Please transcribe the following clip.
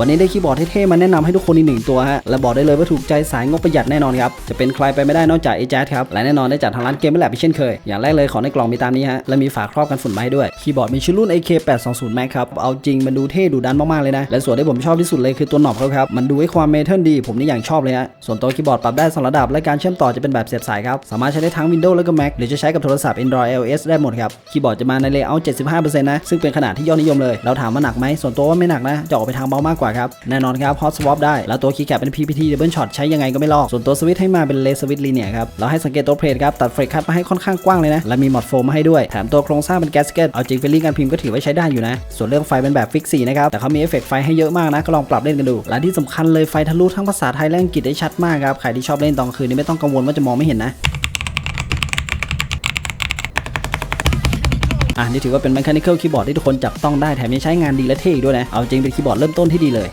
วันนี้ได้คีย์บอร์ดเท่ๆมาแนะนำให้ทุกคนอีกหนึ่งตัวฮะ และบอกได้เลยว่าถูกใจสายงบประหยัดแน่นอนครับ จะเป็นใครไปไม่ได้นอกจากไอ้แจ๊ดครับ และแน่นอนได้จากทางร้านเกมไม่แหละเช่นเคย อย่างแรกเลยของในกล่องมีตามนี้ฮะ และมีฝาครอบกันฝุ่นมาให้ด้วย คีย์บอร์ดมีชื่อรุ่น AK820 Max ครับ เอาจริงมันดูเท่ดูดันมากๆเลยนะ และส่วนที่ผมชอบที่สุดเลยคือตัวหนอบเขาครับ มันดูให้ความเมทัลดี ผมนี่อย่างชอบเลยฮะ ส่วนตัวคีย์บอร์ดปรับได้สองระดับและการเชื่อมต่อจะเป็นแบบเสียบสายครับ สามารถใช้ได้ทั้ง Windows แล้วก็ Mac หรือจะใช้กับโทรศัพท์ Android iOS ได้หมดครับ คีย์บอร์ดจะมาใน layout 75%นะ ซึ่งเป็นขนาดที่ยอดนิยมเลยเราถามว่าหนักไหมส่วนตัวว่าไม่หนักนะจะออกไปทางเบามากกว่าครับ แน่นอนครับ hot swap ได้ แล้วตัวคีย์แคปเป็น PPT double shot ใช้ยังไงก็ไม่ลอก ส่วนตัวสวิตช์ให้มาเป็นเลสวิตช์ลีเนียครับ เราให้สังเกตตัวเพลทครับ ตัดเฟรคัตมาให้ค่อนข้างกว้างเลยนะ และมีมอดโฟมมาให้ด้วย แถมตัวโครงสร้างเป็นแกสเกตเอาจริงฟิลลิ่งการพิมพ์ก็ถือว่าใช้ได้อยู่นะ ส่วนเรื่องไฟเป็นแบบฟิกสีนะครับ แต่เขามีเอฟเฟกต์ไฟให้เยอะมากนะ ก็ลองปรับเล่นกันดู และที่สำคัญเลยไฟทะลุทั้งภาษาไทยและอังกฤษได้ชัดมากครับ ใครที่ชอบเล่นตอนคืนนี่ไม่ต้องกังวลว่าจะมองไม่เห็นนะ อะนี่ถือว่าเป็น mechanical keyboard ที่ทุกคนจับต้องได้แถมยังใช้งานดีและเท่ด้วยนะ เอาจริงเป็นคีย์บอร์ดเริ่มต้นที่ดีเลย